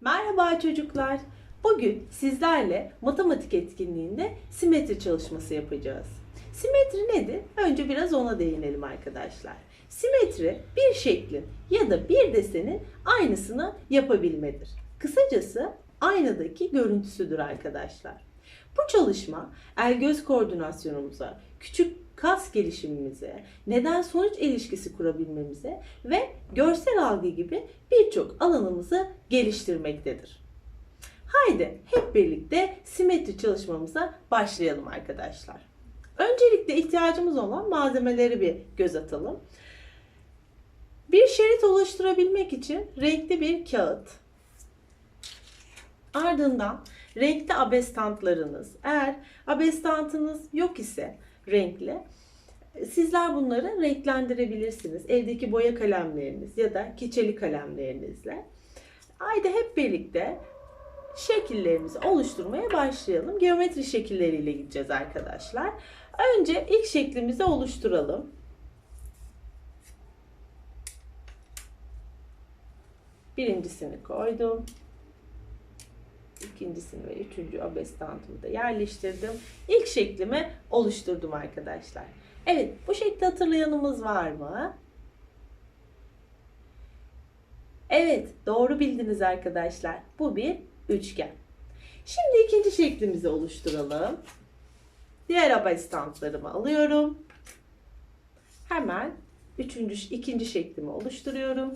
Merhaba çocuklar. Bugün sizlerle matematik etkinliğinde simetri çalışması yapacağız. Simetri nedir? Önce biraz ona değinelim arkadaşlar. Simetri bir şeklin ya da bir desenin aynısını yapabilmedir. Kısacası aynadaki görüntüsüdür arkadaşlar. Bu çalışma el göz koordinasyonumuza, küçük kas gelişimimize, neden sonuç ilişkisi kurabilmemize ve görsel algı gibi birçok alanımızı geliştirmektedir. Haydi hep birlikte simetri çalışmamıza başlayalım arkadaşlar. Öncelikle ihtiyacımız olan malzemeleri bir göz atalım. Bir şerit oluşturabilmek için renkli bir kağıt, ardından renkli abestantlarınız, eğer abestantınız yok ise renkli, sizler bunları renklendirebilirsiniz. Evdeki boya kalemleriniz ya da keçeli kalemlerinizle. Haydi hep birlikte şekillerimizi oluşturmaya başlayalım. Geometri şekilleriyle gideceğiz arkadaşlar. Önce ilk şeklimizi oluşturalım. Birincisini koydum. İkincisini ve üçüncü abestantımı da yerleştirdim. İlk şeklimi oluşturdum arkadaşlar. Evet, bu şekli hatırlayanımız var mı? Evet, doğru bildiniz arkadaşlar. Bu bir üçgen. Şimdi ikinci şeklimizi oluşturalım. Diğer abestantlarımı alıyorum. Hemen üçüncü, ikinci şeklimi oluşturuyorum.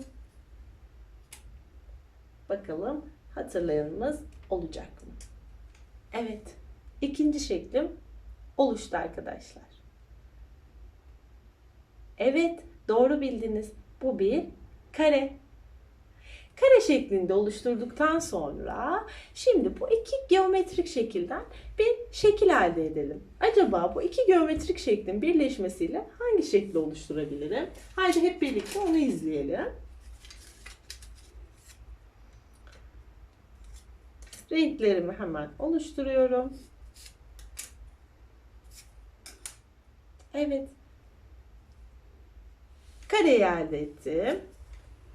Bakalım hatırlayanımız olacak mı? Evet, ikinci şeklim oluştu arkadaşlar. Evet, doğru bildiniz. Bu bir kare. Kare şeklinde oluşturduktan sonra şimdi bu iki geometrik şekilden bir şekil elde edelim. Acaba bu iki geometrik şeklin birleşmesiyle hangi şekli oluşturabilirim? Haydi hep birlikte onu izleyelim. Renklerimi hemen oluşturuyorum. Evet. Kareyi elde ettim.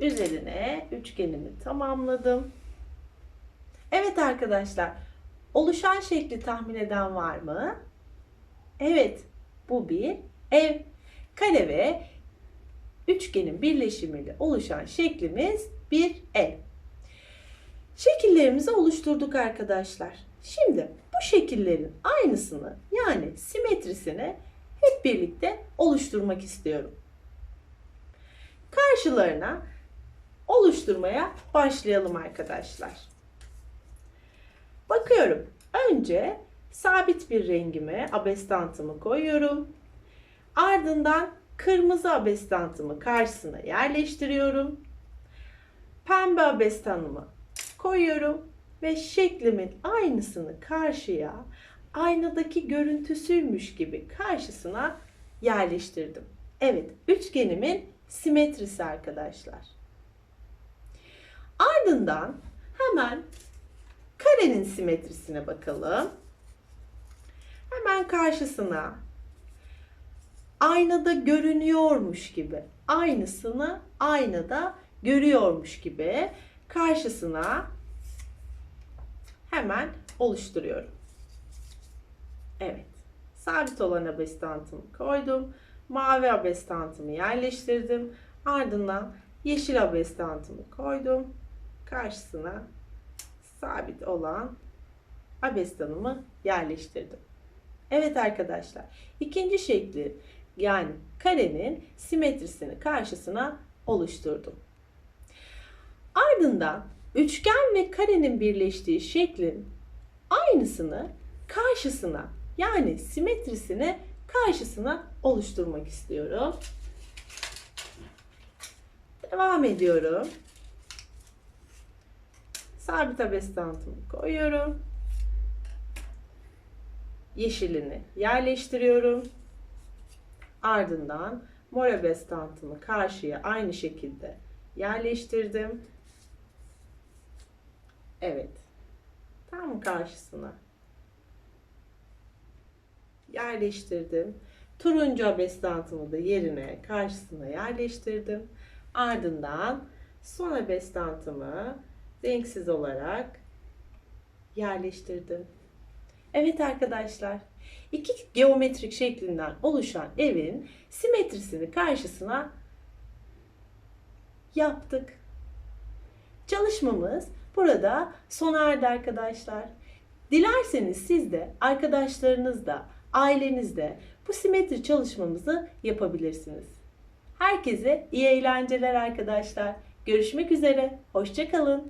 Üzerine üçgenimi tamamladım. Evet arkadaşlar. Oluşan şekli tahmin eden var mı? Evet. Bu bir ev. Kare ve üçgenin birleşimiyle oluşan şeklimiz bir ev. Şekillerimizi oluşturduk arkadaşlar. Şimdi bu şekillerin aynısını yani simetrisini hep birlikte oluşturmak istiyorum. Karşılarına oluşturmaya başlayalım arkadaşlar. Bakıyorum. Önce sabit bir rengimi, abestantımı koyuyorum. Ardından kırmızı abestantımı karşısına yerleştiriyorum. Pembe abestanımı koyuyorum ve şeklimin aynısını karşıya aynadaki görüntüsüymüş gibi karşısına yerleştirdim. Evet, üçgenimin simetrisi arkadaşlar. Ardından hemen karenin simetrisine bakalım. Hemen karşısına aynada görünüyormuş gibi aynısını aynada görüyormuş gibi karşısına hemen oluşturuyorum. Evet. Sabit olan abestantımı koydum. Mavi abestantımı yerleştirdim. Ardından yeşil abestantımı koydum. Karşısına sabit olan abestanımı yerleştirdim. Evet arkadaşlar. ikinci şekli yani karenin simetrisini karşısına oluşturdum. Ardından üçgen ve karenin birleştiği şeklin aynısını karşısına yani simetrisini karşısına oluşturmak istiyorum. Devam ediyorum. Sabit abestantımı koyuyorum. Yeşilini yerleştiriyorum. Ardından mor abestantımı karşıya aynı şekilde yerleştirdim. Evet. Tam karşısına yerleştirdim. Turuncu abestantımı da yerine karşısına yerleştirdim. Ardından son abestantımı renksiz olarak yerleştirdim. Evet arkadaşlar, iki geometrik şeklinden oluşan evin simetrisini karşısına yaptık. Çalışmamız burada sona erdi arkadaşlar. Dilerseniz siz de arkadaşlarınızla, ailenizde bu simetri çalışmamızı yapabilirsiniz. Herkese iyi eğlenceler arkadaşlar. Görüşmek üzere. Hoşçakalın.